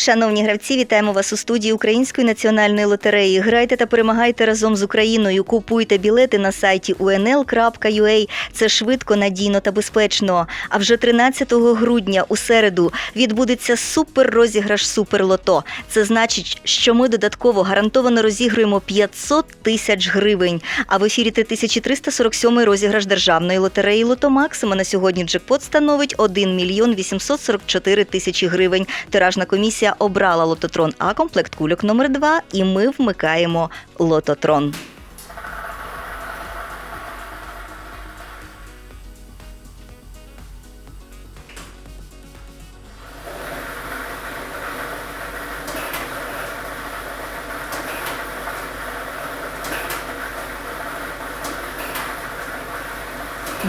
Шановні гравці, вітаємо вас у студії Української національної лотереї. Грайте та перемагайте разом з Україною. Купуйте білети на сайті unl.ua. Це швидко, надійно та безпечно. А вже 13 грудня у середу відбудеться супер розіграш Суперлото. Це значить, що ми додатково гарантовано розігруємо 500 тисяч гривень. А в ефірі 3347 розіграш державної лотереї Лото Максима на сьогодні джекпот становить 1 мільйон 844 тисячі гривень. Тиражна комісія обрала лототрон А комплект кульок номер 2 і ми вмикаємо лототрон.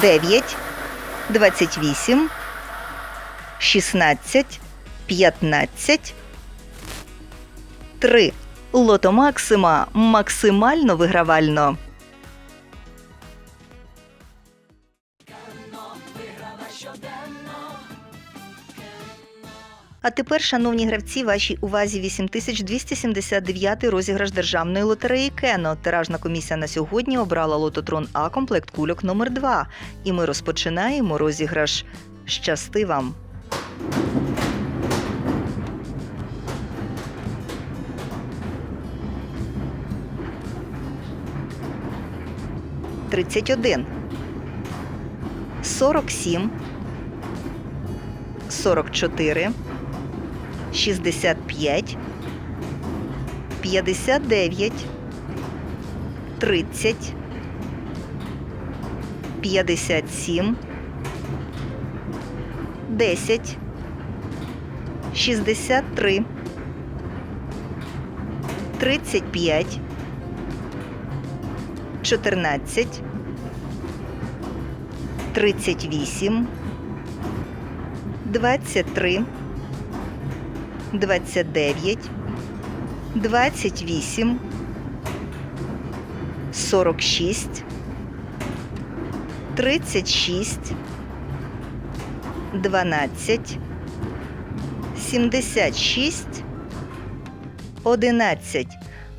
Дев'ять, двадцять вісім, шістнадцять, п'ятнадцять, три. Лото Максима максимально вигравально. А тепер, шановні гравці, вашій увазі 8279 розіграш державної лотереї Кено. Тиражна комісія на сьогодні обрала лототрон А комплект кульок номер 2 І ми розпочинаємо розіграш. Щасти вам! Тридцять один. Сорок сім. Сорок чотири. 65, 59, 30, 57, 10, 63, 35, 14, 38, 23, 29, 28, 46, 36, 12, 76, 11.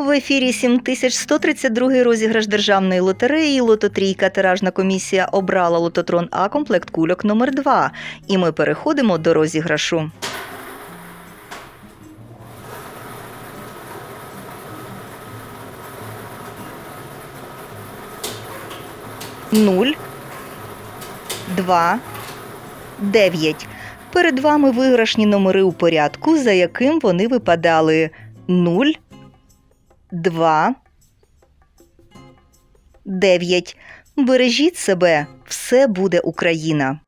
В ефірі 7132 розіграш державної лотереї Лототрійка тиражна комісія обрала лототрон А комплект кульок номер 2 І ми переходимо до розіграшу. Нуль, два, дев'ять. Перед вами виграшні номери у порядку, за яким вони випадали 0, 2, 9. Бережіть себе, все буде Україна.